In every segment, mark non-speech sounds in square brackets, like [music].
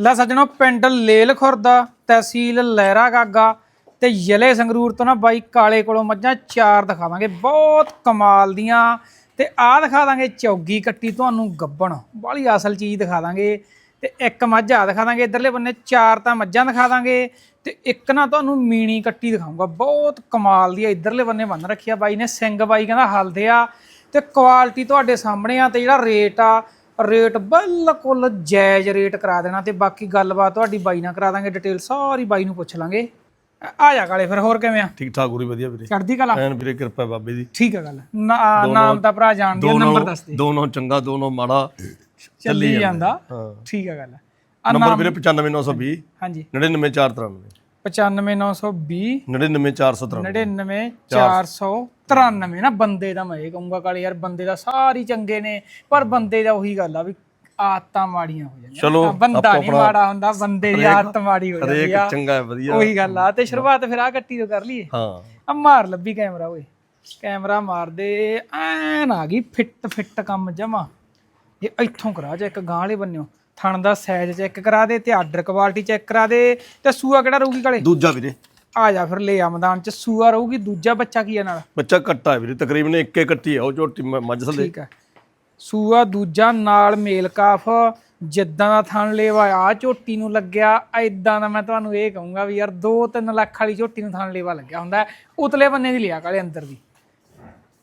ਲੈ ਸੱਜਣੋ ਪਿੰਡ ਲੇਲ ਖੁਰਦਾ ਤਹਿਸੀਲ ਲਹਿਰਾ ਗਾਗਾ ਤੇ ਜ਼ਿਲ੍ਹੇ ਸੰਗਰੂਰ ਤੋਂ ਨਾ ਬਾਈ ਕਾਲੇ ਕੋਲੋਂ ਮੱਝਾਂ ਚਾਰ ਦਿਖਾ ਦਾਂਗੇ ਬਹੁਤ ਕਮਾਲ ਦੀਆਂ ਤੇ ਆਹ ਦਿਖਾ ਦਾਂਗੇ ਚੌਗੀ ਕੱਟੀ ਤੁਹਾਨੂੰ ਗੱਬਣ। ਬਾਲੀ ਅਸਲ ਚੀਜ਼ ਦਿਖਾ ਦਾਂਗੇ ਤੇ ਇੱਕ ਮੱਝ ਆ ਦਿਖਾ ਦਾਂਗੇ, ਇਧਰਲੇ ਬੰਨੇ ਚਾਰ ਤਾਂ ਮੱਝਾਂ ਦਿਖਾ ਦਾਂਗੇ ਤੇ ਇੱਕ ਨਾ ਤੁਹਾਨੂੰ ਮੀਣੀ ਕੱਟੀ ਦਿਖਾਉਂਗਾ ਬਹੁਤ ਕਮਾਲ ਦੀ ਆ, ਇਧਰਲੇ ਬੰਨੇ ਬੰਨ ਰੱਖਿਆ ਬਾਈ ਨੇ, ਸਿੰਘ ਬਾਈ ਕਹਿੰਦਾ ਹਲਦੇ ਆ ਤੇ ਕੁਆਲਿਟੀ ਤੁਹਾਡੇ ਸਾਹਮਣੇ ਆ ਤੇ ਜਿਹੜਾ ਰੇਟ ਆ ਰੇਟ ਬਿਲਕੁਲ ਜਾਇਜ਼ ਰੇਟ ਕਰਾ ਦੇਣਾ ਤੇ ਬਾਕੀ ਗੱਲਬਾਤ ਤੁਹਾਡੀ ਬਾਈ ਨਾਲ ਕਰਾ ਦਾਂਗੇ ਡਿਟੇਲ ਸਾਰੀ ਬਾਈ ਨੂੰ ਪੁੱਛ ਲਾਂਗੇ। ਆ ਜਾ ਕਾਲੇ ਫਿਰ ਹੋਰ ਕਿਵੇਂ ਆ? ਠੀਕ ਠਾਕ ਉਰੀ ਵਧੀਆ ਵੀਰੇ। ਚੜਦੀ ਕਲਾ? ਐਨ ਵੀਰੇ ਕਿਰਪਾ ਬਾਬੇ ਦੀ। ਠੀਕ ਆ ਗੱਲ। ਨਾਮ ਦਾ ਭਰਾ ਜਾਣਦੀ ਆ, ਨੰਬਰ ਦੱਸ ਦੇ। ਦੋਨੋਂ ਚੰਗਾ ਦੋਨੋਂ ਮਾੜਾ ਚੱਲੀ ਜਾਂਦਾ। ਠੀਕ ਆ ਗੱਲ। ਆ ਨੰਬਰ ਵੀਰੇ 95920 ਹਾਂਜੀ। 99493 95920 99493 99493 ਨਾ ਬੰਦੇ ਦਾ ਮੈਂ ਇਹ ਕਹੂੰਗਾ ਕਾਲੇ ਯਾਰ ਬੰਦੇ ਦਾ ਸਾਰੀ ਚੰਗੇ ਨੇ ਪਰ ਬੰਦੇ ਦਾ ਉਹੀ ਗੱਲ ਆ ਵੀ ਆਦਤਾਂ ਮਾੜੀਆਂ ਹੋ ਜਾਂਦੀਆਂ। ਚਲੋ, ਬੰਦਾ ਨਹੀਂ ਮਾੜਾ ਹੁੰਦਾ ਬੰਦੇ ਦੀ ਆਦਤ ਮਾੜੀ ਹੋ ਜਾਂਦੀ ਹਰੇਕ ਆ। ਚੰਗਾ ਹੈ ਵਧੀਆ। ਉਹੀ ਗੱਲ ਆ ਤੇ ਸ਼ੁਰੂਆਤ ਫਿਰ ਆ ਕੱਟੀ ਤੋਂ ਕਰ ਲਈਏ। ਹਾਂ। ਆ ਮਾਰ ਲੱਭੀ ਕੈਮਰਾ ਓਏ। ਕੈਮਰਾ ਮਾਰ ਦੇ ਐਨ ਆ ਗਈ ਫਿੱਟ ਫਿੱਟ ਕੰਮ ਜਮਾ। ਇਹ ਇੱਥੋਂ ਕਰਾ ਜਾ ਇੱਕ ਗਾਂ ਵਾਲੇ ਬੰਨਿਓ। ਥਣ ਦਾ ਸਾਈਜ਼ ਚੈੱਕ ਕਰਾ ਦੇ ਤੇ ਆਰਡਰ ਕੁਆਲਿਟੀ ਚੈੱਕ ਕਰਾ ਦੇ ਤੇ ਸੂਆ ਕਿਹੜਾ ਰਹੂਗੀ ਕਾਲੇ? ਦੂਜਾ ਵੀਰੇ। ਆ ਜਾ ਫਿਰ ਲੈ ਆ ਮੈਦਾਨ ਚ ਸੂਆ ਰਹੂਗੀ ਦੂਜਾ ਬੱਚਾ ਕੀ ਆ ਨਾਲ? ਬੱਚਾ ਕੱਟਾ ਹੈ ਵੀਰੇ ਤਕਰੀਬਨ ਇੱਕੇ ਕੱਟੀ ਹੈ ਉਹ ਝੋਟੀ ਮ- ਮੱਝ ਥੱਲੇ। ਠੀਕ ਆ। ਸੂਆ ਦੂਜਾ ਨਾਲ ਮੇਲ ਕਾਫ ਜਿੱਦਾਂ ਦਾ ਥਣ ਲੇਵਾ ਆ ਝੋਟੀ ਨੂੰ ਲੱਗਿਆ ਐਦਾਂ ਦਾ ਮੈਂ ਤੁਹਾਨੂੰ ਇਹ ਕਹੂੰਗਾ ਵੀ ਯਾਰ 2-3 ਲੱਖ ਵਾਲੀ ਝੋਟੀ ਨੂੰ ਥਣ ਲੇਵਾ ਲੱਗਿਆ ਹੁੰਦਾ ਹੈ। ਉਤਲੇ ਬੰਨੇ ਦੀ ਲਿਆ ਕਾਲੇ ਅੰਦਰ ਦੀ।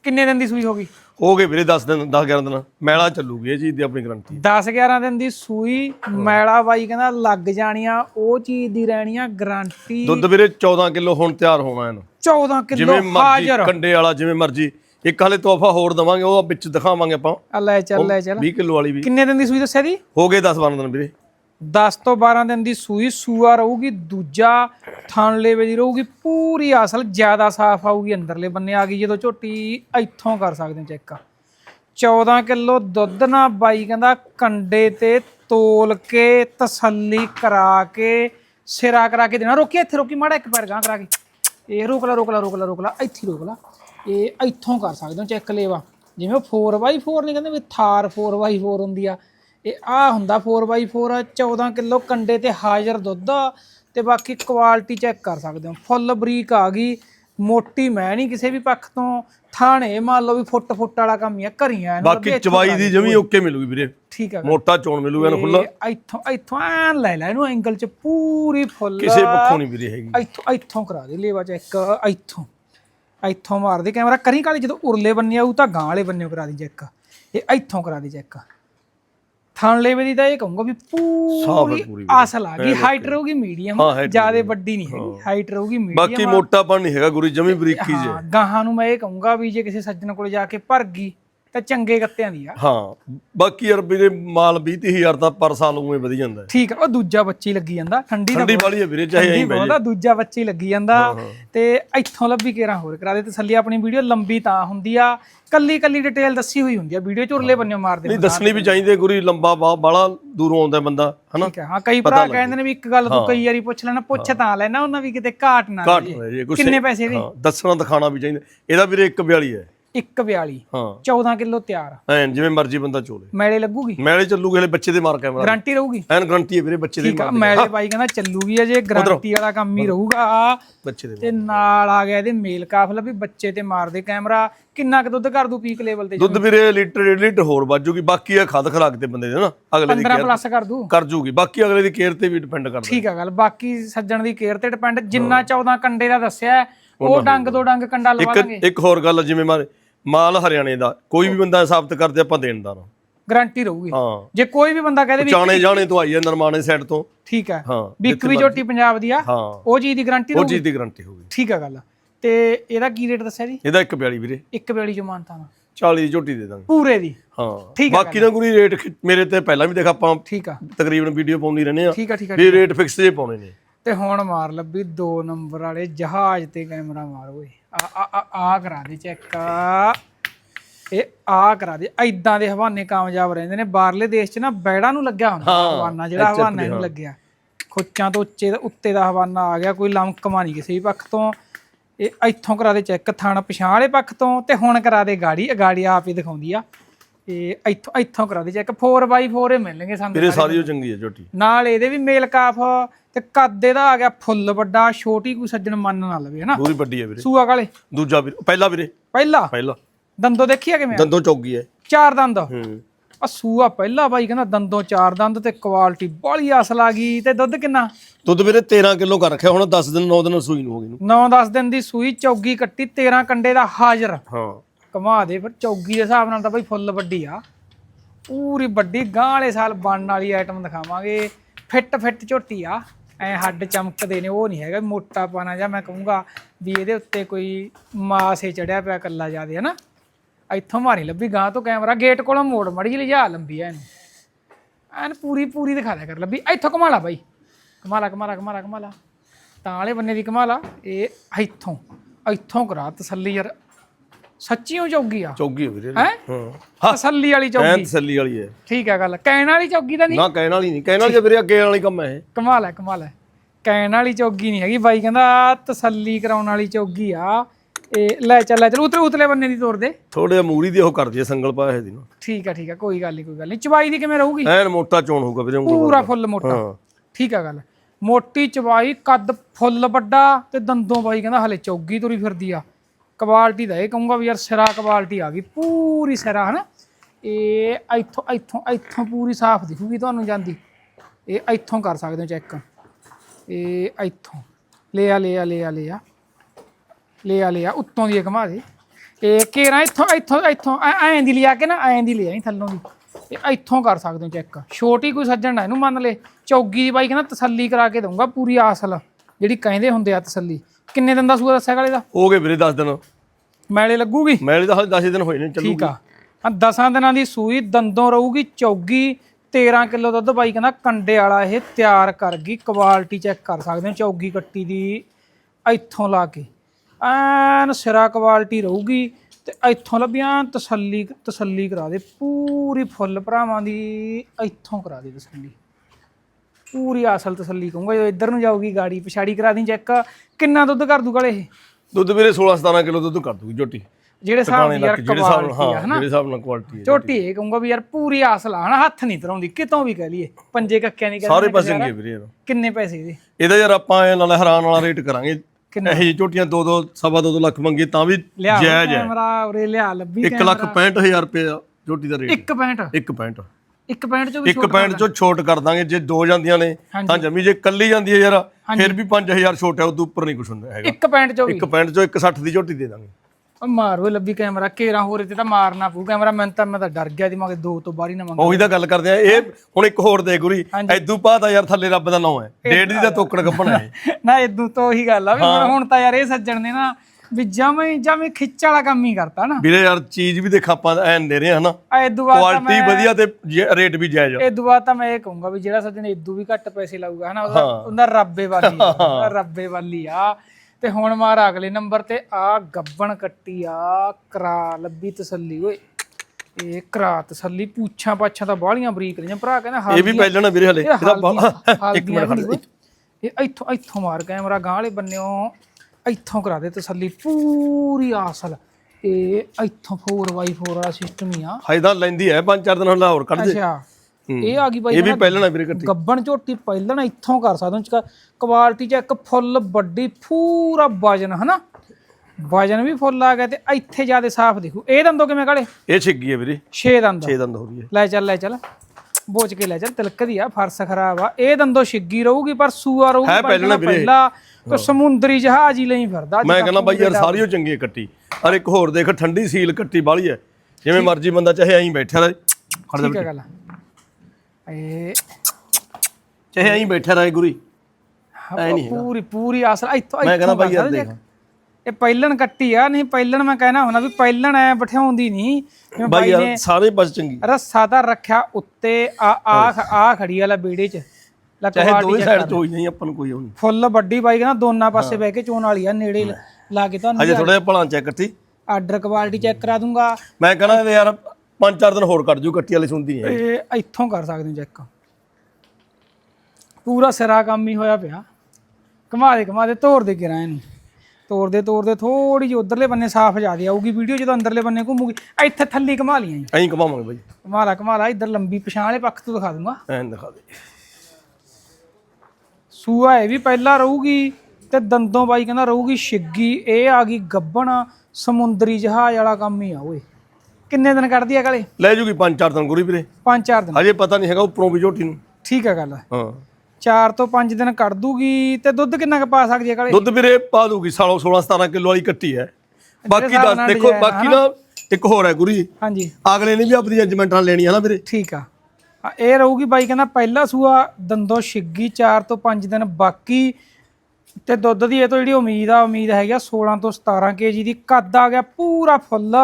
ਕਿੰਨੇ ਦਿਨ ਦੀ ਸੂਈ ਹੋਗੀ ਹੋ ਗਏ ਵੀਰੇ 10 ਦਿਨ 10 11 ਦਿਨ। ਮੈਲਾ ਚੱਲੂਗੀ ਇਹ ਚੀਜ਼ ਦੀ ਆਪਣੀ ਗਾਰੰਟੀ 10 11 ਦਿਨ ਦੀ ਸੂਈ ਮੈਲਾ ਬਾਈ ਕਹਿੰਦਾ ਲੱਗ ਜਾਣੀਆਂ ਉਹ ਚੀਜ਼ ਦੀ ਰਹਿਣੀ ਆ ਗਾਰੰਟੀ ਦੁੱਧ ਵੀਰੇ 14 ਕਿਲੋ ਹੁਣ ਤਿਆਰ ਹੋਣਾ ਇਹਨੂੰ। 14 ਕਿਲੋ ਜਿਵੇਂ ਮਰਜ਼ੀ ਹਾਜ਼ਰ। ਕੰਡੇ ਵਾਲਾ ਜਿਵੇਂ ਮਰਜ਼ੀ। ਇੱਕ ਹਾਲੇ ਤੋਹਫਾ ਹੋਰ ਦਵਾਂਗੇ ਉਹ ਵਿੱਚ ਦਿਖਾਵਾਂਗੇ ਆਪਾਂ। ਲੈ ਚੱਲ ਲੈ ਚੱਲ। 20 ਕਿਲੋ ਵਾਲੀ ਵੀ। ਕਿੰਨੇ ਦਿਨ ਦੀ ਸੂਈ ਦੱਸਿਆ ਦੀ? ਹੋ ਗਏ 10 12 ਦਿਨ ਵੀਰੇ। 10 ਤੋਂ 12 ਦਿਨ ਦੀ ਸੂਈ, ਸੂਆ ਰਹੂਗੀ, ਦੂਜਾ ਥਣ ਲੇਵੇ ਦੀ ਰਹੂਗੀ, ਪੂਰੀ ਅਸਲ ਜ਼ਿਆਦਾ ਸਾਫ਼ ਆਊਗੀ, ਅੰਦਰਲੇ ਬੰਨੇ ਆ ਗਈ, ਜਦੋਂ ਝੋਟੀ ਇੱਥੋਂ ਕਰ ਸਕਦੇ ਹੋ ਚੈੱਕ। 14 ਕਿਲੋ ਦੁੱਧ ਨਾ ਬਾਈ ਕਹਿੰਦਾ ਕੰਡੇ ਤੇ ਤੋਲ ਕੇ, ਤਸੱਲੀ ਕਰਾ ਕੇ, ਸਿਰਾ ਕਰਾ ਕੇ ਦੇਣਾ। ਰੋਕੀ, ਇੱਥੇ ਰੋਕੀ, ਮਾੜਾ ਇੱਕ ਪੈਰ ਗਾਂ ਕਰਾ ਕੇ। ਇਹ ਰੋਕ ਲਾ ਰੋਕ ਲਾ ਰੋਕ ਲਾ ਰੋਕ ਲਾ, ਇੱਥੇ ਰੋਕ ਲਾ। ਇਹ ਇੱਥੋਂ ਕਰ ਸਕਦੇ ਹੋ ਚੈੱਕ ਲੇਵਾ। ਜਿਵੇਂ 4x4 ਨਹੀਂ ਕਹਿੰਦੇ ਵੀ ਥਾਰ 4x4 ਹੁੰਦੀ ਆ। ਇਹ ਆ ਹੁੰਦਾ 4x4 14 ਕਿਲੋ ਕੰਡੇ ਤੇ ਹਾਜ਼ਰ ਦੁੱਧ ਆ ਤੇ ਬਾਕੀ ਕੁਆਲਿਟੀ ਚੈੱਕ ਕਰ ਸਕਦੇ ਹੋ। ਫੁੱਲ ਬਰੀਕ ਆ ਗਈ ਮੋਟੀ ਮੈਂ ਨਹੀਂ ਕਿਸੇ ਵੀ ਪੱਖ ਤੋਂ। ਥਾਣੇ ਮੰਨ ਲਓ ਵੀ ਫੁੱਟ ਫੁੱਟ ਵਾਲਾ ਕੰਮ ਹੀ ਆ ਘਰੀਆਂ ਬਾਕੀ ਚਵਾਈ ਦੀ ਜਮੀ ਓਕੇ ਮਿਲੂਗੀ ਵੀਰੇ। ਠੀਕ ਆ। ਮੋਟਾ ਚੋਣ ਮਿਲੂਗਾ ਇਹਨੂੰ ਖੁੱਲਾ ਇੱਥੋਂ ਇੱਥੋਂ ਐਨ ਲੈ ਲੈ ਇਹਨੂੰ ਐਂਗਲ 'ਚ ਪੂਰੀ ਫੁੱਲ। ਕਿਸੇ ਪੱਖੋਂ ਨਹੀਂ ਵੀਰੇ ਹੈਗੀ। ਇੱਥੋਂ ਇੱਥੋਂ ਕਰਾ ਦੇ ਲੇਵਾ ਚੈੱਕ ਇੱਥੋਂ। ਇੱਥੋਂ ਮਾਰ ਦੇ ਕੈਮਰਾ। ਕਰੀ ਕਾਲੀ ਜਦੋਂ ਉਰਲੇ ਬੰਨੇ ਆਊ ਤਾਂ ਗਾਂ ਵਾਲੇ ਬੰਨੇ ਕਰਾ ਦੀ ਚੈੱਕ ਇਹ ਇੱਥੋਂ ਕਰਾ ਦੀ ਚੈੱਕ ਥਣ ਲੇਵੇ ਦੀ ਤਾਂ ਇਹ ਕਹੂੰਗਾ ਵੀ ਪੂਰੀ ਪੂਰੀ ਅਸਲ ਆ ਗਈ ਹਾਈਟ ਰਹੂਗੀ ਮੀਡੀਅਮ ਹਾਂ, height ਜ਼ਿਆਦਾ ਵੱਡੀ ਨਹੀਂ ਹੈਗੀ ਹਾਈਟ ਰਹੂਗੀ ਮੀਡੀਅਮ ਬਾਕੀ ਮੋਟਾਪਨ ਨਹੀਂ ਹੈਗਾ ਗੁਰੀ ਜਮੀ ਬਰੀਕੀ ਜੇ ਹਾਂ ਗਾਹਾਂ ਨੂੰ ਮੈਂ ਇਹ ਕਹੂੰਗਾ ਵੀ ਜੇ ਕਿਸੇ ਸੱਜਣ ਕੋਲ ਜਾ ਕੇ ਭਰ ਗਈ ਤਾਂ ਚੰਗੇ ਗੱਤਿਆਂ ਦੀ ਆ। ਹਾਂ ਬਾਕੀ ਯਾਰ ਵੀਰੇ ਮਾਲ 20 ਹਜ਼ਾਰ ਦਾ ਪਰ ਸਾਲ ਉਵੇਂ ਵਧੀ ਜਾਂਦਾ। ਠੀਕ ਆ ਉਹ ਦੂਜਾ ਬੱਚੀ ਲੱਗੀ ਜਾਂਦਾ ਠੰਡੀ ਦਾ ਠੰਡੀ ਵਾਲੀ ਹੈ ਵੀਰੇ ਚਾਹੇ ਐਂ ਬਹੁਤ ਆ ਦੂਜਾ ਬੱਚੀ ਲੱਗੀ ਜਾਂਦਾ ਤੇ ਇੱਥੋਂ ਲੱਭੀ ਕੇਰਾ ਹੋਰ ਕਰਾ ਦੇ ਤਸੱਲੀ ਆਪਣੀ ਵੀਡੀਓ ਲੰਬੀ ਤਾਂ ਹੁੰਦੀ ਆ ਕੱਲੀ ਕੱਲੀ ਡਿਟੇਲ ਦੱਸੀ ਹੋਈ ਹੁੰਦੀ ਆ ਵੀਡੀਓ ਚ ਉਰਲੇ ਬੰਨਿਓ ਮਾਰਦੇ ਨਹੀਂ ਦੱਸਣੀ ਵੀ ਚਾਹੀਦੀ ਗੁਰੀ ਲੰਬਾ ਬਾਲਾ ਦੂਰੋਂ ਆਉਂਦਾ ਬੰਦਾ ਹਨਾ? ਠੀਕ ਹੈ ਹਾਂ ਕਈ ਭਰਾ ਕਹਿੰਦੇ ਨੇ ਵੀ ਇੱਕ ਗੱਲ ਤੂੰ ਕਈ ਵਾਰੀ ਪੁੱਛ ਲੈਣਾ ਪੁੱਛ ਤਾਂ ਲੈਣਾ ਉਹਨਾਂ ਵੀ ਕਿਤੇ ਘਾਟ ਨਾ ਜੇ ਕਿੰਨੇ ਪੈਸੇ ਦੀ? ਦੱਸਣਾ ਦਿਖਾਣਾ ਵੀ ਚਾਹੀਦਾ। ਇਹਦਾ ਵੀਰੇ 142 ਹੈ। 142 ਹਾਂ। 14 ਕਿਲੋ ਤਿਆਰ। ਐਨ ਜਿਵੇਂ ਮਰਜ਼ੀ ਬੰਦਾ ਚੋਲੇ। ਮੈਲੇ ਲੱਗੂਗੀ? ਮੈਲੇ ਚੱਲੂਗੇ ਹਲੇ ਬੱਚੇ ਦੇ ਮਾਰ ਕੈਮਰਾ ਗਾਰੰਟੀ ਰਹੂਗੀ? ਐਨ ਗਰੰਟੀ ਹੈ ਵੀਰੇ ਬੱਚੇ ਦੇ ਠੀਕ ਆ ਮੈਲੇ ਬਾਈ ਕਹਿੰਦਾ ਚੱਲੂਗੀ ਅਜੇ ਗਾਰੰਟੀ ਵਾਲਾ ਕੰਮ ਹੀ ਰਹੂਗਾ। ਬੱਚੇ ਦੇ ਤੇ ਨਾਲ ਆ ਗਿਆ ਇਹਦੇ ਮੇਲ ਕਾਫਲਾ ਵੀ ਬੱਚੇ ਤੇ ਮਾਰਦੇ ਕੈਮਰਾ। ਕਿੰਨਾ ਕੁ ਦੁੱਧ ਕਰ ਦੂ ਪੀਕ ਲੈਵਲ ਤੇ ਦੁੱਧ ਵੀਰੇ ਲੀਟਰ ਡੇਢ ਲੀਟਰ ਹੋਰ ਵੱਜੂਗੀ ਬਾਕੀ ਆ ਖਾਦ ਖਰਾਕ ਤੇ ਬੰਦੇ ਦੇ ਨਾ ਅਗਲੇ ਦੀ 15 ਪਲੱਸ ਕਰ ਦੂ। ਕਰ ਜੂਗੀ। ਬਾਕੀ ਅਗਲੇ ਦੀ ਕੇਅਰ ਤੇ ਵੀ ਡਿਪੈਂਡ ਕਰਦਾ। ਠੀਕ ਆ ਗੱਲ ਬਾਕੀ ਸੱਜਣ ਦੀ ਕੇਅਰ ਤੇ ਡਿਪੈਂਡ ਜਿੰਨਾ 14 ਕੰਡੇ ਦਾ ਦੱਸਿਆ ਉਹ ਡੰਗ ਦੋ ਡੰਗ ਕੰਡਾ ਲਵਾ ਲਾਂਗੇ। ਇੱਕ ਇੱਕ ਹੋਰ ਗੱਲ ਜਿਵੇਂ ਮਾਰੇ ਮਾਲ ਹਰਿਆਣੇ ਦਾ ਕੋਈ ਵੀ ਬੰਦਾ ਸਾਬਤ ਕਰਦੇ ਆਪਾਂ ਦੇਣਦਾਰ ਹਾਂ ਗਾਰੰਟੀ ਰਹੂਗੀ। ਹਾਂ। ਜੇ ਕੋਈ ਵੀ ਬੰਦਾ ਕਹਦੇ ਵੀ ਚਾਣੇ ਜਾਣੇ ਤੋਂ ਆਈ ਹੈ ਨਰਮਾਣੇ ਸਾਈਡ ਤੋਂ। ਠੀਕ ਹੈ। ਹਾਂ ਵੀ ਇੱਕ ਵੀ ਝੋਟੀ ਪੰਜਾਬ ਦੀ ਆ ਹਾਂ। ਉਹ ਚੀਜ਼ ਦੀ ਗਾਰੰਟੀ ਉਹ ਰਹੂਗੀ। ਚੀਜ਼ ਦੀ ਗਾਰੰਟੀ ਹੋਊਗੀ। ਠੀਕ ਆ ਗੱਲ। ਤੇ ਇਹਦਾ ਕੀ ਰੇਟ ਦੱਸਿਆ ਜੀ? ਇਹਦਾ ਇੱਕ 42 ਵੀਰੇ। ਇੱਕ ਵੇਲੀ ਜੋ ਮਾਨਤਾ ਨਾ 40 ਦੀ ਝੋਟੀ ਦੇ ਦਾਂਗੇ। ਪੂਰੇ ਦੀ। ਹਾਂ। ਠੀਕ ਆ ਬਾਕੀ ਨਾ ਕੋਈ ਰੇਟ ਮੇਰੇ ਤੇ ਪਹਿਲਾਂ ਵੀ ਦੇਖ ਆਪਾਂ ਠੀਕ ਆ। ਤਕਰੀਬਨ ਵੀਡੀਓ ਪਾਉਂਦੀ ਰਹਿੰਦੇ ਆ। ਠੀਕ ਆ ਠੀਕ ਆ ਵੀ ਰੇਟ ਫਿਕਸ ਜੇ ਪਾਉਣੇ ਨੇ। ਤੇ ਹੁਣ ਮਾਰ ਲੱਭੀ 2 ਨੰਬਰ ਵਾਲੇ ਜਹਾਜ਼ ਤੇ ਕੈਮਰਾ ਮਾਰ ਓਏ। ਆ ਆ ਆ ਆ ਕਰਾ ਦੇ ਚੈੱਕ। ਇਹ ਆ ਕਰਾ ਦੇ। ਐਦਾਂ ਦੇ ਹਵਾਨੇ ਕਾਮਯਾਬ ਰਹਿੰਦੇ ਨੇ। ਬਾਹਰਲੇ ਦੇਸ਼ 'ਚ ਨਾ ਬੈੜਾਂ ਨੂੰ ਲੱਗਿਆ ਹੁੰਦਾ ਹਵਾਨਾ ਜਿਹੜਾ ਹਵਾਨਾ ਇਹਨੂੰ ਲੱਗਿਆ। ਖੁੱਚਾਂ ਤੋਂ ਉੱਚੇ ਦਾ ਉੱਤੇ ਦਾ ਹਵਾਨਾ ਆ ਗਿਆ ਕੋਈ ਲਮਕਮਾ ਨਹੀਂ ਕਿਸੇ ਵੀ ਪੱਖ ਤੋਂ। ਇਹ ਇੱਥੋਂ ਕਰਾ ਦੇ ਚੈੱਕ। ਥਣ ਪਛਾਣ ਵਾਲੇ ਪੱਖ ਤੋਂ ਤੇ ਹੁਣ ਕਰਾ ਦੇ ਗਾੜੀ। ਇਹ ਗਾੜੀ ਆਪ ਹੀ ਦਿਖਾਉਂਦੀ ਆ। ਇਹ ਇੱਥੋਂ ਇੱਥੋਂ ਕਰਾ ਦੇ ਚੈੱਕ 4x4 ਹੀ ਮਿਲਣਗੇ ਸਾਨੂੰ ਵੀਰੇ ਸਾਰੀ ਉਹ ਚੰਗੀ ਹੈ ਝੋਟੀ। ਨਾਲ ਇਹਦੇ ਵੀ ਮੇਲ ਕਾਫ ਤੇ ਕੱਦ ਇਹਦਾ ਆ ਗਿਆ ਫੁੱਲ ਵੱਡਾ ਛੋਟੀ ਕੋਈ ਸੱਜਣ ਮੰਨ ਨਾ ਲਵੇ ਹਨਾ? ਪੂਰੀ ਵੱਡੀ ਹੈ ਵੀਰੇ। ਸੂਆ ਕਾਲੇ? ਦੂਜਾ ਵੀਰੇ ਪਹਿਲਾ ਵੀਰੇ। ਪਹਿਲਾ? ਪਹਿਲਾ। ਦੰਦੋਂ ਕਿਵੇਂ ਆ? ਦੰਦੋਂ ਚੌਗੀ ਹੈ ਚਾਰ ਦੰਦ। ਹੂੰ। ਆ ਸੂਆ ਪਹਿਲਾ ਬਾਈ ਕਹਿੰਦਾ ਦੰਦੋਂ ਚਾਰ ਦੰਦ ਤੇ ਕੁਆਲਿਟੀ ਬਾਲੀ ਅਸਲ ਆ ਗਈ ਤੇ ਦੁੱਧ ਕਿੰਨਾ? ਦੁੱਧ ਵੀਰੇ 13 ਕਿਲੋ ਕਰ ਰੱਖਿਆ ਹੁਣ 10 ਦਿਨ 9 ਦਿਨ ਸੂਈ ਨੂੰ ਹੋ ਗਈ ਨੂੰ। 9-10 ਦਿਨ ਦੀ ਸੂਈ ਚੌਗੀ ਕੱਟੀ 13 ਕੰਡੇ ਦਾ ਹਾਜ਼ਰ। ਹਾਂ। ਕਮਾ ਦੇ ਫਿਰ ਚੌਗੀ ਦੇ ਹਿਸਾਬ ਨਾਲ ਤਾਂ ਬਈ ਫੁੱਲ ਵੱਡੀ ਆ। ਪੂਰੀ ਵੱਡੀ ਗਾਂ ਵਾਲੇ ਸਾਲ ਬਣਨ ਵਾਲੀ ਆਈਟਮ ਦਿਖਾਵਾਂਗੇ। ਫਿੱਟ ਫਿੱਟ ਝੋਟੀ ਆ। ਐ ਹੱਡ ਚਮਕਦੇ ਨੇ, ਉਹ ਨਹੀਂ ਹੈਗਾ, ਮੋਟਾ ਪਾਣਾ ਜਾਂ ਮੈਂ ਕਹੂੰਗਾ ਵੀ ਇਹਦੇ ਉੱਤੇ ਕੋਈ ਮਾਸੇ ਚੜਿਆ ਪਿਆ ਕੱਲਾ ਜਾਦੇ ਹਨਾ? ਇੱਥੋਂ ਮਾਰੀ ਲੱਭੀ ਗਾਂ ਤੋਂ ਕੈਮਰਾ, ਗੇਟ ਕੋਲੋਂ ਮੋੜ, ਮੜੀ ਜਿਹੀ ਲਿਜਾ ਲੰਬੀ ਐ ਇਹਨੂੰ। ਐਨ ਪੂਰੀ ਪੂਰੀ ਦਿਖਾ ਦਿਆ ਕਰ, ਲੱਭੀ। ਇੱਥੋਂ ਕਮਾਲਾ ਬਾਈ। ਕਮਾਲਾ ਕਮਾਲਾ ਕਮਾਲਾ ਕਮਾਲਾ ਤਾਂ ਵਾਲੇ ਬੰਨੇ ਦੀ ਕਮਾਲਾ ਇਹ ਇੱਥੋਂ ਇੱਥੋਂ ਕਰਾ, ਤਸੱਲੀ ਯਾਰ। ਸੱਚੀਓ ਚੌਗੀ ਆ? ਚੌਗੀ ਹੈ ਵੀਰੇ। ਹੈ? ਹਾਂ। ਤਸੱਲੀ ਵਾਲੀ ਐਨ ਚੌਗੀ ਤਸੱਲੀ ਵਾਲੀ ਹੈ। ਠੀਕ ਆ ਗੱਲ। ਕਹਿਣ ਵਾਲੀ ਚੌਗੀ ਤਾਂ ਨਹੀਂ? ਨਾ ਕਹਿਣ ਵਾਲੀ ਨਹੀਂ। ਕਹਿਣ ਵਾਲੀ ਤਾਂ ਵੀਰੇ ਅੱਗੇ ਵਾਲੀ ਕੰਮ ਹੈ ਇਹ। ਕਮਾਲ ਹੈ ਕਮਾਲ ਹੈ। ਕਹਿਣ ਵਾਲੀ ਚੌਗੀ ਨਹੀਂ ਹੈਗੀ। ਬਾਈ ਕਹਿੰਦਾ ਤਸੱਲੀ ਕਰਾਉਣ ਵਾਲੀ ਚੌਗੀ ਆ। ਇਹ ਲੈ ਚੱਲ ਲੈ ਚੱਲ। ਉਤਰੇ ਉਤਲੇ ਬੰਨੇ ਦੀ ਤੋਰ ਦੇ। ਥੋੜੇ ਜਿਹਾ ਮੂਰੀ ਦੀ ਉਹ ਕਰਦੀ ਹੈ ਸੰਗਲ ਪਾਇਆ ਹੈ ਦੀ ਨਾ ਠੀਕ ਆ ਠੀਕ ਆ। ਕੋਈ ਗੱਲ ਨਹੀਂ ਕੋਈ ਗੱਲ ਨਹੀਂ। ਚਵਾਈ ਦੀ ਕਿਵੇਂ ਰਹੂਗੀ? ਐਨ ਮੋਟਾ ਚੋਣ ਹੋਊਗਾ ਵੀਰੇ ਉਂਗਲ ਪੂਰਾ ਫੁੱਲ ਮੋਟਾ। ਹਾਂ। ਠੀਕ ਆ ਗੱਲ। ਮੋਟੀ ਚਵਾਈ ਕੱਦ ਫੁੱਲ ਵੱਡਾ ਤੇ ਦੰਦੋਂ ਬਾਈ ਕਹਿੰਦਾ ਹਲੇ ਚੌਗੀ ਤੁਰੀ ਫਿਰਦੀ ਆ। ਕੁਆਲਿਟੀ ਦਾ, ਇਹ ਕਹੂੰਗਾ ਵੀ ਯਾਰ ਸਿਰਾ ਕੁਆਲਿਟੀ ਆ ਗਈ, ਪੂਰੀ ਸਿਰਾ, ਹਨਾ? ਇਹ ਇੱਥੋਂ ਇੱਥੋਂ ਇੱਥੋਂ ਪੂਰੀ ਸਾਫ਼ ਦਿਖੂਗੀ ਤੁਹਾਨੂੰ ਜਾਂਦੀ। ਇਹ ਇੱਥੋਂ ਕਰ ਸਕਦੇ ਹੋ ਚੈੱਕ। ਇਹ ਇੱਥੋਂ। ਲੈ ਆ ਲੈ ਆ ਲੈ ਆ ਲੈ ਆ ਲੈ ਆ ਲੈ ਆ ਉੱਤੋਂ ਦੀ ਇਹ ਘੁਮਾ ਦੇ। ਇਹ ਕੇਰਾ ਇੱਥੋਂ ਇੱਥੋਂ ਇੱਥੋਂ, ਐਂ ਦੀ ਲਿਆ ਕੇ ਨਾ, ਐਂ ਦੀ ਲਿਆਈ ਥੱਲੋਂ ਦੀ। ਇਹ ਇੱਥੋਂ ਕਰ ਸਕਦੇ ਹੋ ਚੈੱਕ। ਛੋਟੀ ਕੋਈ ਸੱਜਣ ਨਾ, ਇਹਨੂੰ ਮੰਨ ਲੈ, ਚੌਗੀ ਦੀ ਬਾਈ ਕਹਿੰਦਾ ਤਸੱਲੀ ਕਰਾ ਕੇ ਦਊਂਗਾ, ਪੂਰੀ ਆਸਲ। ਜਿਹੜੀ ਕਹਿੰਦੇ ਹੁੰਦੇ ਆ ਤਸੱਲੀ। ਕਿੰਨੇ ਦਿਨ ਦਾ ਸੂਆ ਦੱਸਿਆ ਕਾਲੇ ਦਾ? ਹੋ ਗਏ ਵੀਰੇ 10 ਦਿਨ। ਮੈਲੇ ਲੱਗੂਗੀ? ਮੈਲੇ ਤਾਂ ਹਾਲੇ 10 ਦਿਨ ਹੋਏ ਨੇ ਚੱਲੂ ਠੀਕ ਆ। ਆ 10 ਦਿਨਾਂ ਦੀ ਸੂਈ ਦੰਦੋਂ ਰਹੂਗੀ ਚੌਗੀ 13 ਕਿਲੋ ਦੁੱਧ ਬਾਈ ਕਹਿੰਦਾ ਕੰਡੇ ਵਾਲਾ ਇਹ ਤਿਆਰ ਕਰ ਗਈ ਕੁਆਲਿਟੀ ਚੈੱਕ ਕਰ ਸਕਦੇ ਹੋ ਚੌਗੀ ਕੱਟੀ ਦੀ ਇੱਥੋਂ ਲਾ ਕੇ। ਐਨ ਸਿਰਾ ਕੁਆਲਿਟੀ ਰਹੂਗੀ ਤੇ ਇੱਥੋਂ ਲੱਭੀਆਂ ਤਸੱਲੀ ਤਸੱਲੀ ਕਰਾ ਦੇ ਪੂਰੀ ਫੁੱਲ ਭਰਾਵਾਂ ਦੀ ਇੱਥੋਂ ਕਰਾ ਦੇ ਤਸੱਲੀ। ਪੂਰੀ ਅਸਲ ਤਸੱਲੀ ਕਹੂੰਗਾ ਜਦੋਂ ਇੱਧਰ ਨੂੰ ਜਾਊਗੀ ਗਾੜੀ ਪਿਛਾੜੀ ਕਰਾ ਦੀ ਚੈੱਕ ਕਿੰਨਾ ਦੁੱਧ ਕਰ ਦੂਗਾ ਇਹ? ਦੁੱਧ ਵੀਰੇ 16 17 ਕਿਲੋ ਦੁੱਧ ਕਰ ਦੂਗੀ ਝੋਟੀ। ਜਿਹੜੇ ਹਿਸਾਬ ਨਾਲ ਯਾਰ ਜਿਹੜੇ ਹਿਸਾਬ ਹਾਂ ਜਿਹੜੇ ਹਿਸਾਬ ਨਾਲ ਹੈ ਝੋਟੀ ਇਹ ਕਹੂੰਗਾ ਵੀ ਯਾਰ ਪੂਰੀ ਆਸ ਲਾ ਹਨਾ? ਹੱਥ ਨਹੀਂ ਤਰਾਉਂਦੀ ਕਿਤੋਂ ਵੀ ਕਹਿ ਲਈਏ। ਪੰਜੇ ਕੱਕਿਆਂ ਨਹੀਂ ਕਹਿੰਦੇ ਸਾਰੇ ਪੈਸੇ ਨਹੀਂ ਵੀਰੇ ਕਿੰਨੇ ਪੈਸੇ ਇਹਦੇ? ਇਹਦਾ ਯਾਰ ਆਪਾਂ ਇਹ ਨਾਲ ਹੈਰਾਨ ਵਾਲਾ ਰੇਟ ਕਰਾਂਗੇ। ਇਹ ਝੋਟੀਆਂ 2 2 ਸਵਾ 2 2 ਲੱਖ ਮੰਗੇ ਤਾਂ ਵੀ ਜਾਇਜ਼ ਹੈ। ਕੈਮਰਾ ਉਰੇ ਲਿਆ ਲੱਭੀ 1 ਲੱਖ 65000 ਰੁਪਏ ਝੋਟੀ ਦਾ ਰੇਟ 1 65 1 65 ਇੱਕ ਪੁਆਇੰਟ ਚੋਂ ਇੱਕ ਪੁਆਇੰਟ ਚੋਂ ਛੋਟ ਕਰ ਦਾਂਗੇ ਜੇ ਦੋ ਜਾਂਦੀਆਂ ਨੇ ਤਾਂ ਜਮੀ ਜੇ ਕੱਲੀ ਜਾਂਦੀ ਹੈ ਯਾਰ ਫਿਰ ਵੀ 5000 ਛੋਟ ਹੈ ਉਹ ਤੋਂ ਉੱਪਰ ਨਹੀਂ ਕੁਝ ਹੁੰਦਾ ਹੈਗਾ। ਇੱਕ ਪੁਆਇੰਟ ਚੋਂ ਇੱਕ ਪੁਆਇੰਟ ਚੋਂ 160 ਦੀ ਝੋਟੀ ਦੇ ਦਾਂਗੇ। ਉਹ ਮਾਰੋ ਲੱਭੀ ਕੈਮਰਾ ਘੇਰਾ ਹੋ ਰਿਹਾ ਤੇ ਤਾਂ ਮਾਰਨਾ ਪਊ। ਕੈਮਰਾ ਮੈਂ ਤਾਂ ਮੈਂ ਤਾਂ ਡਰ ਗਿਆ ਦਿਮਾਗ ਦੋ ਤੋਂ ਬਾਹਰ ਹੀ ਨਾ ਮੰਗ ਉਹੀ ਤਾਂ ਗੱਲ ਕਰਦੇ ਆ ਇਹ ਹੁਣ ਇੱਕ ਹੋਰ ਦੇ ਗੁਰੀ ਐਦੂ ਪਾਤਾ ਯਾਰ ਥੱਲੇ ਰੱਬ ਦਾ ਨਾਮ ਹੈ। ਡੇਢ ਦੀ ਤਾਂ ਤੋਕੜ ਗੱਪਣ ਹੈ। ਨਾ ਇਦੋਂ ਤੋਂ ਉਹੀ ਗੱਲ ਆ ਵੀ ਹੁਣ- ਹੁਣ ਤਾਂ ਯਾਰ ਇਹ ਸੱਜਣ ਨੇ ਨਾ ਵੀ ਜਮੇ ਜਮੇ ਖਿੱਚ ਵਾਲਾ ਕੰਮ ਹੀ ਕਰਤਾ ਨਾ। ਵੀਰੇ ਯਾਰ ਚੀਜ਼ ਵੀ ਦੇਖ ਆਪਾਂ ਐਨ ਦੇ ਰਹੇ ਹਾਂ ਨਾ ਆ ਇਦੋਂ ਬਾਅਦ ਤਾਂ ਕੁਆਲਿਟੀ ਵਧੀਆ ਤੇ ਜੇ- ਰੇਟ ਵੀ ਜਾਇਜ਼ ਆ। ਇਦੋਂ ਬਾਅਦ ਤਾਂ ਮੈਂ ਇਹ ਕਹੂੰਗਾ ਵੀ ਜਿਹੜਾ ਸੱਜਣ ਇਦੋਂ ਵੀ ਘੱਟ ਪੈਸੇ ਲਾਊਗਾ ਹਨਾ ਉਹਦਾ ਉਹਦਾ ਰੱਬੇ ਵਾਲੀ ਆ ਉਹਦਾ ਰੱਬੇ ਵਾਲੀ ਆ। ਤੇ ਹੁਣ ਮਾਰ ਅਗਲੇ ਨੰਬਰ ਤੇ ਆ ਗੱਬਣ ਕੱਟੀ ਆ ਕਰਾ ਲੱਭੀ ਤਸੱਲੀ ਓਏ। ਇਹ ਕਰਾ ਤਸੱਲੀ ਪੁੱਛਾਂ ਪਾਛਾਂ ਤਾਂ ਬਾਹਲੀਆਂ ਬਰੀਕ ਰਹੀਆਂ। ਭਰਾ ਕਹਿੰਦਾ ਇਹ ਵੀ ਪਹਿਲਾਂ ਨਾ ਵੀਰੇ ਹਲੇ। ਇਹਦਾ ਇੱਕ ਮਿੰਟ ਖੜ ਜਾ। ਇਹ ਇੱਥੋਂ ਇੱਥੋਂ ਮਾਰ ਕੈਮਰਾ ਗਾਂ ਵਾਲੇ ਬੰਨਿਓ। ਇੱਥੋਂ ਕਰਾ ਦੇ ਤਸੱਲੀ ਪੂਰੀ ਆਸਲ ਇਹ ਇੱਥੋਂ 4x4 ਵਾਲਾ ਸਿਸਟਮ ਹੀ ਆ। ਤਾਂ ਲੈਂਦੀ ਹੈ ਪੰਜ ਚਾਰ ਦਿਨ ਹਲਾ ਹੋਰ ਕੱਢ ਦੇ। ਅੱਛਾ। ਇਹ ਆ ਗਈ ਬਾਈ ਇਹ ਵੀ ਪਹਿਲਾਂ ਨਾ ਵੀਰੇ ਕੱਟੀ ਗੱਬਣ ਝੋਟੀ ਪਹਿਲਣ ਇੱਥੋਂ ਕਰ ਸਕਦੇ ਹਾਂ ਕੁਆਲਿਟੀ ਚ ਇੱਕ ਫੁੱਲ ਵੱਡੀ ਪੂਰਾ ਵਜਨ ਹਨਾ? ਵਜਨ ਵੀ ਫੁੱਲ ਆ ਗਿਆ ਤੇ ਇੱਥੇ ਜ਼ਿਆਦਾ ਸਾਫ਼ ਦਿਖੂ। ਇਹ ਦੰਦੋ ਕਿਵੇਂ ਕਾਲੇ? ਇਹ ਛਿੱਗੀ ਹੈ ਵੀਰੇ। 6 ਦੰਦ। 6 ਦੰਦ ਹੋ ਰਹੀ ਹੈ। ਲੈ ਚੱਲ ਲੈ ਚੱਲ। ਬੋਚ ਕੇ ਲੈ ਚੱਲ ਤਿਲਕਦੀ ਆ ਫਰਸ ਖਰਾਬ ਆ। ਇਹ ਦੰਦੋ ਛਿੱਗੀ ਰਹੂਗੀ ਪਰ ਸੂਆ ਰਹੂਗੀ। ਪਹਿਲਾ ਤੇ ਸਮੁੰਦਰੀ ਜਹਾਜ਼ ਹੀ ਲਈ ਫਿਰਦਾ ਮੈਂ ਕਹਿੰਦਾ ਬਾਈ ਯਾਰ ਸਾਰੀ ਉਹ ਚੰਗੀ ਹੈ ਕੱਟੀ। ਔਰ ਇੱਕ ਹੋਰ ਦੇਖ ਠੰਡੀ ਸੀਲ ਕੱਟੀ ਬਾਲੀ ਹੈ। ਜਿਵੇਂ ਮਰਜ਼ੀ ਬੰਦਾ ਚਾਹੇ ਐਂ ਬੈਠਾ ਰਹੇ। ਖੜ ਜਾ ਠੀਕ ਹੈ ਗੱਲ ਇਹ ਚਾਹੇ ਐਂ ਬੈਠਾ ਰਹੇ ਗੁਰੀ। ਐ ਨਹੀਂ। ਪੂਰੀ ਪੂਰੀ ਆਸਲ ਇੱਥੋਂ ਮੈਂ ਕਹਿੰਦਾ ਬਾਈ ਯਾਰ ਦੇਖ। ਇਹ ਪਹਿਲਣ ਕੱਟੀ ਆ ਨਹੀਂ ਪਹਿਲਣ ਮੈਂ ਕਹਿਣਾ ਹੁੰਦਾ ਵੀ ਪਹਿਲਣ ਐ ਬਿਠਾਉਂਦੀ ਨਹੀਂ। ਬਾਈ ਯਾਰ ਸਾਰੇ ਪਾਸੇ ਚੰਗੀ। ਰੱਸਾ ਤਾਂ ਰੱਖਿਆ ਉੱਤੇ ਆ ਆ ਆ ਖੜੀ ਵਾਲਾ ਬੇੜੇ ਚ। ਚਾਹੇ ਦੋਵੇਂ ਸਾਈਡ। ਤੋਂ ਹੋਈ ਨਹੀਂ ਆਪਾਂ ਨੂੰ ਕੋਈ ਨਹੀਂ। ਫੁੱਲ ਵੱਡੀ ਬਾਈ ਕਹਿੰਦਾ ਦੋਨਾਂ ਪਾਸੇ ਬਹਿ ਕੇ ਚੋਣ ਵਾਲੀ ਆ ਨੇੜੇ ਲ- ਕੇ ਤੁਹਾਨੂੰ ਅਜੇ ਥੋੜਾ ਜਿਹਾ ਭਲਾਂ ਚੈੱਕ ਕੱਟੀ ਆਰਡਰ ਕੁਆਲਿਟੀ ਚੈੱਕ ਕਰਾ ਦੂੰਗਾ। ਮੈਂ ਕਹਿੰਦਾ ਯਾਰ ਪੰਜ ਚਾਰ ਦਿਨ ਹੋਰ ਜੂ ਕੱਟੀ ਵਾਲੀ ਸੁਣਦੀ ਹੈ ਇਹ ਇੱਥੋਂ ਕਰ ਸਕਦੇ ਹੋ ਚੈੱਕ ਪੂਰਾ ਸਿਰਾ ਕੰਮ ਹੀ ਹੋਇਆ ਪਿਆ। ਘੁਮਾ ਦੇ ਘੁਮਾ ਦੇ ਤੋੜ ਦੇ ਗਿਰਾਂ ਇਹਨੂੰ। ਤੋਰਦੇ ਤੋਰਦੇ ਥੋੜੀ ਜਿਹੀ ਉਧਰਲੇ ਬੰਨੇ ਸਾਫ਼ ਜਿਆਦੀ ਆਊਗੀ ਵੀਡੀਓ ਜਦੋਂ ਅੰਦਰਲੇ ਬੰਨੇ ਘੁੰਮੂਗੀ। ਇੱਥੇ ਥੱਲੇ ਘੁਮਾ ਲੀਆਂ ਜੀ। ਐਂ ਕਮਾਵਾਂਗੇ ਬਾਈ। ਘੁਮਾਲਾ ਘੁਮਾਲਾ ਇੱਧਰ ਲੰਬੀ ਪਛਾਣ ਵਾਲੇ ਪੱਖ ਤੋਂ ਦਿਖਾ ਦੂੰਗਾ। ਐਂ ਦਿਖਾ ਦੇ। ਸੂਆ ਇਹ ਵੀ ਪਹਿਲਾਂ ਰਹੂਗੀ ਤੇ ਦੰਦੋਂ ਬਾਈ ਕਹਿੰਦਾ ਰਹੂਗੀ ਛਿੱਗੀ ਇਹ ਆ ਗਈ ਗੱਬਣ ਸਮੁੰਦਰੀ ਜਹਾਜ਼ ਵਾਲਾ ਕੰਮ ਹੀ ਆ ਓਏ। ਕਿੰਨੇ ਦਿਨ ਕੱਢਦੀ ਆ ਕਾਲੇ ਲੈ ਜੂਗੀ ਪੰਜ ਚਾਰ ਦਿਨ ਗੁਰੀ ਵੀਰੇ। ਪੰਜ ਚਾਰ ਦਿਨ। ਹਜੇ ਪਤਾ ਨਹੀਂ ਹੈਗਾ ਉੱਪਰੋਂ ਵੀ ਝੋਟੀ ਨੂੰ। ਠੀਕ ਆ ਗੱਲ। ਹਾਂ। ਚਾਰ ਤੋਂ ਪੰਜ ਦਿਨ ਕੱਢ ਦੂਗੀ ਤੇ ਦੁੱਧ ਕਿੰਨਾ ਕੁ ਪਾ ਸਕਦੀ ਆ ਕਾਲੇ ਦੁੱਧ ਵੀਰੇ ਪਾ ਦੂਗੀ ਸਾਲੋਂ 16 17 ਕਿਲੋ ਵਾਲੀ ਕੱਟੀ ਹੈ। ਬਾਕੀ ਦੱਸ ਦੇਖੋ ਬਾਕੀ ਨਾ ਇੱਕ ਹੋਰ ਹੈ ਗੁਰੀ। ਹਾਂਜੀ। ਅਗਲੇ ਨੇ ਵੀ ਆਪਣੀ ਜਜਮੈਂਟਾਂ ਲੈਣੀਆਂ ਨਾ ਵੀਰੇ। ਠੀਕ ਆ। ਇਹ ਰਹੂਗੀ ਬਾਈ ਕਹਿੰਦਾ ਪਹਿਲਾ ਸੂਆ ਦੰਦੋਂ ਛਿੱਗੀ 4 ਤੋਂ 5 ਦਿਨ ਬਾਕੀ। ਤੇ ਦੁੱਧ ਦੀ ਇਹ ਤੋਂ ਜਿਹੜੀ ਉਮੀਦ ਆ ਉਮੀਦ ਹੈਗੀ ਆ 16 ਤੋਂ 17 ਕੇਜੀ ਦੀ। ਕੱਦ ਆ ਗਿਆ ਪੂਰਾ ਫੁੱਲ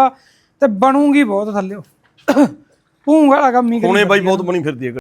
ਤੇ ਬਣੂਗੀ ਬਹੁਤ ਥੱਲੇ। [coughs] ਭੂੰਗ ਵਾਲਾ ਕੰਮ ਹੀ ਕਰੀ ਹੁਣੇ ਬਾਈ ਬਹੁਤ ਬਣੀ ਫਿਰਦੀ ਹੈ